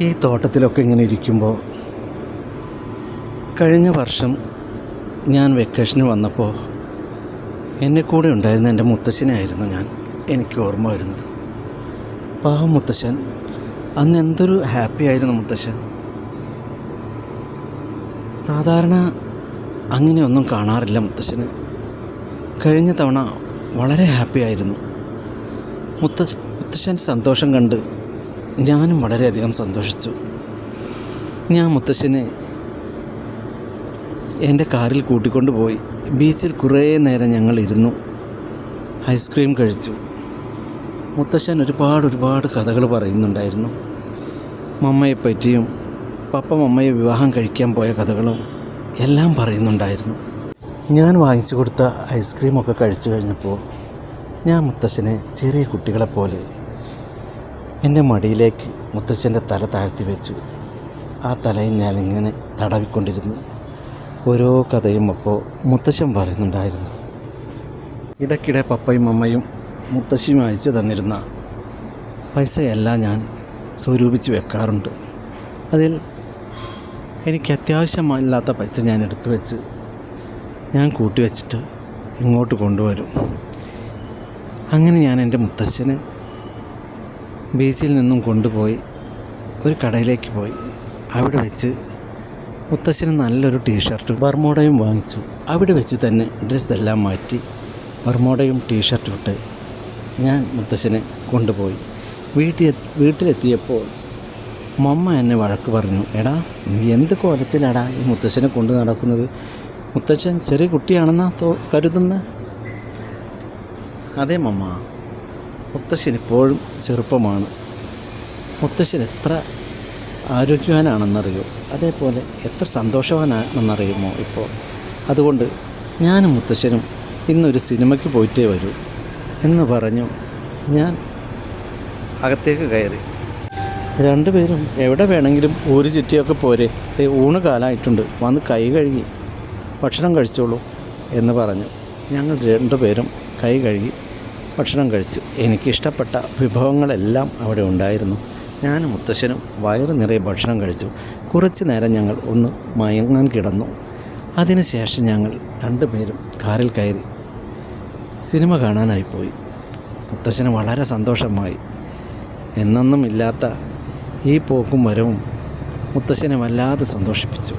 ഈ തോട്ടത്തിലൊക്കെ ഇങ്ങനെ ഇരിക്കുമ്പോൾ കഴിഞ്ഞ വർഷം ഞാൻ വെക്കേഷന് വന്നപ്പോൾ എന്നെ കൂടെ ഉണ്ടായിരുന്ന എന്റെ മുത്തശ്ശനായിരുന്നു ഞാൻ. എനിക്ക് ഓർമ്മ വരുന്നത്. പാവം മുത്തശ്ശൻ. അന്ന് എന്തൊരു ഹാപ്പി ആയിരുന്നു മുത്തശ്ശൻ. സാധാരണ അങ്ങനെയൊന്നും കാണാറില്ല മുത്തശ്ശന്. കഴിഞ്ഞ തവണ വളരെ ഹാപ്പി ആയിരുന്നു. മുത്തശ്ശ മുത്തശ്ശൻ സന്തോഷം കണ്ട് ഞാനും വളരെയധികം സന്തോഷിച്ചു. ഞാൻ മുത്തശ്ശനെ എന്റെ കാറിൽ കൂട്ടിക്കൊണ്ട് പോയി. ബീച്ചിൽ കുറേ നേരം ഞങ്ങൾ ഇരുന്നു. ഐസ്ക്രീം കഴിച്ചു. മുത്തശ്ശൻ ഒരുപാട് ഒരുപാട് കഥകൾ പറയുന്നുണ്ടായിരുന്നു. മമ്മയെ പറ്റിയും പപ്പ മമ്മയെ വിവാഹം കഴിക്കാൻ പോയ കഥകളും എല്ലാം പറയുന്നുണ്ടായിരുന്നു. ഞാൻ വാങ്ങിച്ചു കൊടുത്ത ഐസ്ക്രീമൊക്കെ കഴിച്ചു കഴിഞ്ഞപ്പോൾ ഞാൻ മുത്തശ്ശനെ ചെറിയ കുട്ടികളെപ്പോലെ എന്റെ മടിയിലേക്ക് മുത്തശ്ശന്റെ തല താഴ്ത്തി വെച്ചു. ആ തലയിൽ ഞാനിങ്ങനെ തടവിക്കൊണ്ടിരുന്നു. ഓരോ കഥയും അപ്പോൾ മുത്തശ്ശൻ പറയുന്നുണ്ടായിരുന്നു. ഇടയ്ക്കിടെ പപ്പയും അമ്മയും മുത്തശ്ശിയും അയച്ചു തന്നിരുന്ന പൈസയെല്ലാം ഞാൻ സ്വരൂപിച്ച് വെക്കാറുണ്ട്. അതിൽ എനിക്ക് അത്യാവശ്യമില്ലാത്ത പൈസ ഞാൻ എടുത്തു വെച്ച് ഞാൻ കൂട്ടി വെച്ചിട്ട് ഇങ്ങോട്ട് കൊണ്ടുവരും. അങ്ങനെ ഞാൻ എന്റെ മുത്തശ്ശന് ബീച്ചിൽ നിന്നും കൊണ്ടുപോയി ഒരു കടയിലേക്ക് പോയി. അവിടെ വെച്ച് മുത്തശ്ശന് നല്ലൊരു ടീഷർട്ടും ബർമോഡയും വാങ്ങിച്ചു. അവിടെ വെച്ച് തന്നെ ഡ്രസ്സെല്ലാം മാറ്റി ബർമോഡയും ടീഷർട്ടും ഇട്ട് ഞാൻ മുത്തശ്ശനെ കൊണ്ടുപോയി. വീട്ടിൽ വീട്ടിലെത്തിയപ്പോൾ മമ്മ എന്നെ വഴക്ക് പറഞ്ഞു എടാ നീ എന്ത് കോലത്തിലാടാ ഈ മുത്തശ്ശനെ കൊണ്ടു നടക്കുന്നത്? മുത്തശ്ശൻ ചെറിയ കുട്ടിയാണെന്നാ തോ കരുതുന്നത് അതെ മമ്മ മുത്തശ്ശൻ ഇപ്പോഴും ചെറുപ്പമാണ്. മുത്തശ്ശൻ എത്ര ആരോഗ്യവാനാണെന്നറിയോ? അതേപോലെ എത്ര സന്തോഷവാനാണെന്നറിയുമോ ഇപ്പോൾ? അതുകൊണ്ട് ഞാനും മുത്തശ്ശനും ഇന്നൊരു സിനിമയ്ക്ക് പോയിട്ടേ വരൂ എന്ന് പറഞ്ഞു ഞാൻ അകത്തേക്ക് കയറി. രണ്ടുപേരും എവിടെ വേണമെങ്കിലും ഒരു ചുറ്റിയൊക്കെ പോരെ. ഊണ് കാലമായിട്ടുണ്ട് വന്ന് കൈ കഴുകി ഭക്ഷണം കഴിച്ചോളൂ എന്ന് പറഞ്ഞു. ഞങ്ങൾ രണ്ടുപേരും കൈ കഴുകി ഭക്ഷണം കഴിച്ചു. എനിക്കിഷ്ടപ്പെട്ട വിഭവങ്ങളെല്ലാം അവിടെ ഉണ്ടായിരുന്നു. ഞാനും മുത്തശ്ശനും വയറ് നിറയെ ഭക്ഷണം കഴിച്ചു. കുറച്ച് നേരം ഞങ്ങൾ ഒന്ന് മയങ്ങാൻ കിടന്നു. അതിനുശേഷം ഞങ്ങൾ രണ്ടുപേരും കാറിൽ കയറി സിനിമ കാണാനായി പോയി. മുത്തശ്ശന് വളരെ സന്തോഷമായി. എന്നൊന്നും ഇല്ലാത്ത ഈ പോക്കും വരവും മുത്തശ്ശനെ വല്ലാതെ സന്തോഷിപ്പിച്ചു.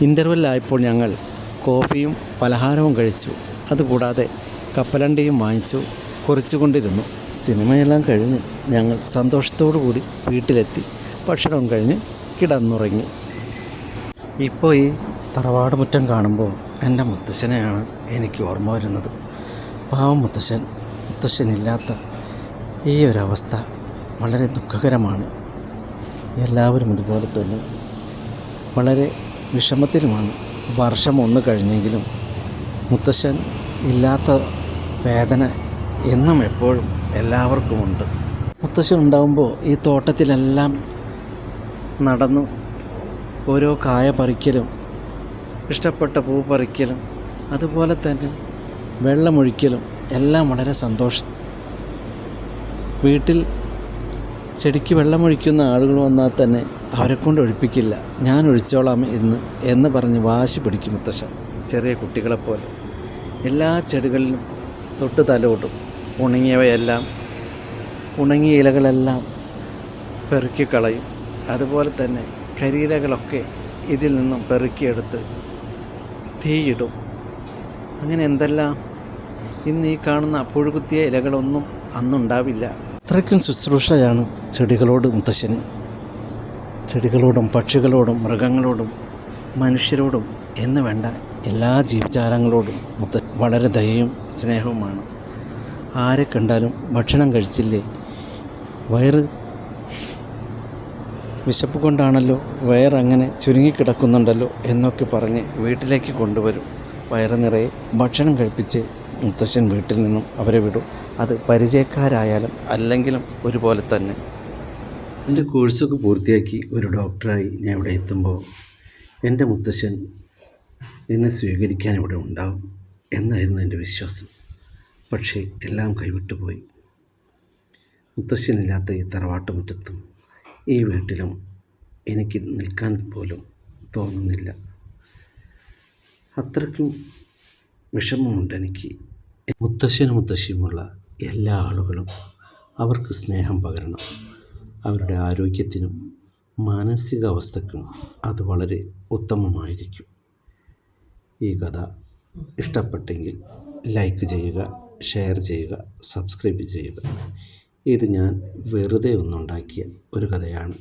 ഇന്റർവെല്ലായപ്പോൾ ഞങ്ങൾ കോഫിയും പലഹാരവും കഴിച്ചു. അതുകൂടാതെ കപ്പലണ്ടിയും വാങ്ങിച്ചു. കുറിച്ചുകൊണ്ടിരുന്നു. സിനിമയെല്ലാം കഴിഞ്ഞ് ഞങ്ങൾ സന്തോഷത്തോടു കൂടി വീട്ടിലെത്തി. ഭക്ഷണം കഴിഞ്ഞ് കിടന്നുറങ്ങി. ഇപ്പോൾ ഈ തറവാട് മുറ്റം കാണുമ്പോൾ എന്റെ മുത്തശ്ശനെയാണ് എനിക്ക് ഓർമ്മ വരുന്നത്. പാവം മുത്തശ്ശൻ. മുത്തശ്ശനില്ലാത്ത ഈ ഒരവസ്ഥ വളരെ ദുഃഖകരമാണ്. എല്ലാവരും ഇതുപോലെ തന്നെ വളരെ വിഷമത്തിലുമാണ്. വർഷം ഒന്ന് കഴിഞ്ഞെങ്കിലും മുത്തശ്ശൻ ഇല്ലാത്ത വേദന എന്നും എപ്പോഴും എല്ലാവർക്കുമുണ്ട്. മുത്തശ്ശൻ ഉണ്ടാകുമ്പോൾ ഈ തോട്ടത്തിലെല്ലാം നടന്നു ഓരോ കായ പറിക്കലും ഇഷ്ടപ്പെട്ട പൂ പറിക്കലും അതുപോലെ തന്നെ വെള്ളമൊഴിക്കലും എല്ലാം വളരെ സന്തോഷം. വീട്ടിൽ ചെടിക്ക് വെള്ളമൊഴിക്കുന്ന ആളുകൾ വന്നാൽ തന്നെ അവരെ കൊണ്ട് ഒഴിപ്പിക്കില്ല. ഞാൻ ഒഴിച്ചോളാം ഇന്ന് എന്ന് പറഞ്ഞ് വാശി പിടിക്കും മുത്തശ്ശൻ ചെറിയ കുട്ടികളെപ്പോലെ. എല്ലാ ചെടികളിലും തൊട്ട് തലോട്ടും ഉണങ്ങിയവയെല്ലാം ഉണങ്ങിയ ഇലകളെല്ലാം പെറുക്കിക്കളയും അതുപോലെ തന്നെ കരിയിലകളൊക്കെ ഇതിൽ നിന്നും പെറുക്കിയെടുത്ത് തീയിടും. അങ്ങനെ എന്തെല്ലാം? ഇന്ന് ഈ കാണുന്ന പുഴുകുത്തിയ ഇലകളൊന്നും അന്നുണ്ടാവില്ല. അത്രയ്ക്കും ശുശ്രൂഷയാണ് ചെടികളോട് മുത്തശ്ശന്. ചെടികളോടും പക്ഷികളോടും മൃഗങ്ങളോടും മനുഷ്യരോടും എന്ന് വേണ്ട. എല്ലാ ജീവജാലങ്ങളോടും വളരെ ദയയും സ്നേഹവുമാണ്. ആരെ കണ്ടാലും ഭക്ഷണം കഴിച്ചില്ലേ? വയറ് വിശപ്പ് കൊണ്ടാണല്ലോ വയറങ്ങനെ ചുരുങ്ങിക്കിടക്കുന്നുണ്ടല്ലോ എന്നൊക്കെ പറഞ്ഞ് വീട്ടിലേക്ക് കൊണ്ടുവരും. വയറ് നിറയെ ഭക്ഷണം കഴിപ്പിച്ച് മുത്തശ്ശൻ വീട്ടിൽ നിന്നും അവരെ വിടും. അത് പരിചയക്കാരായാലും അല്ലെങ്കിലും ഒരുപോലെ തന്നെ. എന്റെ കോഴ്സൊക്കെ പൂർത്തിയാക്കി ഒരു ഡോക്ടറായി ഞാൻ ഇവിടെ എത്തുമ്പോൾ എന്റെ മുത്തശ്ശൻ എന്നെ സ്വീകരിക്കാൻ ഇവിടെ ഉണ്ടാവും എന്നായിരുന്നു എന്റെ വിശ്വാസം. പക്ഷേ എല്ലാം കൈവിട്ടു പോയി. മുത്തശ്ശനില്ലാത്ത ഈ തറവാട്ടുമുറ്റത്തും ഈ വീട്ടിലും എനിക്ക് നിൽക്കാൻ പോലും തോന്നുന്നില്ല. അത്രയ്ക്കും വിഷമമുണ്ട് എനിക്ക്. മുത്തശ്ശനും മുത്തശ്ശിയുമുള്ള എല്ലാ ആളുകളും അവർക്ക് സ്നേഹം പകരണം. അവരുടെ ആരോഗ്യത്തിനും മാനസികാവസ്ഥക്കും അത് വളരെ ഉത്തമമായിരിക്കും. ഈ കഥ ഇഷ്ടപ്പെട്ടെങ്കിൽ ലൈക്ക് ചെയ്യുക ഷെയർ ചെയ്യുക സബ്സ്ക്രൈബ് ചെയ്യുക. ഇത് ഞാൻ വെറുതെ ഒന്നുണ്ടാക്കിയ ഒരു കഥയാണ്.